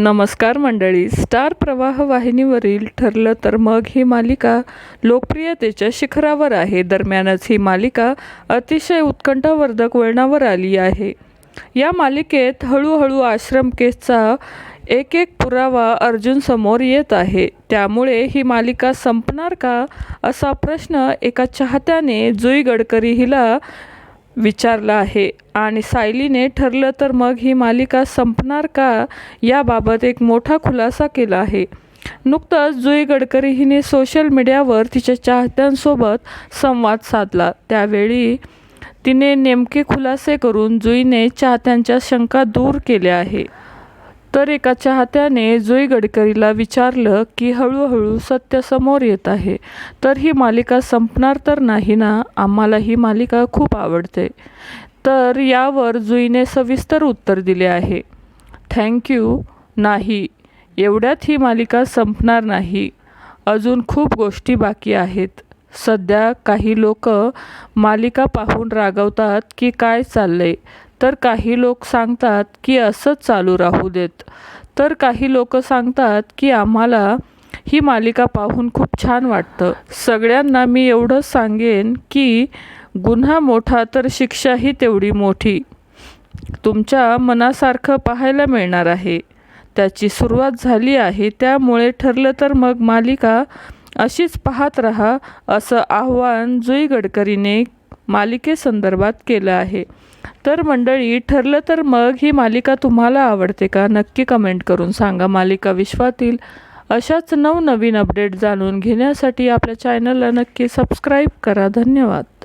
नमस्कार मंडळी. स्टार प्रवाह वाहिनीवरील ठरलं तर मग ही मालिका लोकप्रियतेच्या शिखरावर आहे. दरम्यानच ही मालिका अतिशय उत्कंठावर्धक वळणावर आली आहे. या मालिकेत हळूहळू आश्रम केसचा एक एक पुरावा अर्जुन समोर येत आहे. त्यामुळे ही मालिका संपणार का असा प्रश्न एका चाहत्याने जुई गडकरी हिला विचारलं आहे. आणि सायलीने ठरलं तर मग ही मालिका संपणार का याबाबत एक मोठा खुलासा केला आहे. नुकतंच जुई गडकरी हिने सोशल मीडियावर तिच्या चाहत्यांसोबत संवाद साधला. त्यावेळी तिने नेमके खुलासे करून जुईने चाहत्यांच्या शंका दूर केल्या आहे तर एका चाहत्याने जुई गडकरीला विचारलं की हळूहळू सत्य समोर येत आहे. तर ही मालिका संपणार तर नाही ना? आम्हाला ही मालिका खूप आवडते. तर यावर जुईने सविस्तर उत्तर दिले आहे. थँक्यू नाही. एवढ्यात ही मालिका संपणार नाही. अजून खूप गोष्टी बाकी आहेत. सध्या काही लोक मालिका पाहून रागवतात की काय चाललंय. तर काही लोक सांगतात की असंच चालू राहू देत. तर काही लोक सांगतात की आम्हाला ही मालिका पाहून खूप छान वाटतं. सगळ्यांना मी एवढंच सांगेन की गुन्हा मोठा तर शिक्षाही तेवढी मोठी. तुमच्या मनासारखं पाहायला मिळणार आहे. त्याची सुरुवात झाली आहे त्यामुळे ठरलं तर मग मालिका अशीच पाहत राहा असं आव्हान जुई गडकरीने मालिकेसंदर्भात केलं आहे. तर मंडळी ठरलं तर मग ही मालिका तुम्हाला आवडते का? नक्की कमेंट करून सांगा. मालिका विश्वातील अशाच नवनवीन अपडेट जाणून घेण्यासाठी आपल्या चॅनलला नक्की सबस्क्राईब करा. धन्यवाद.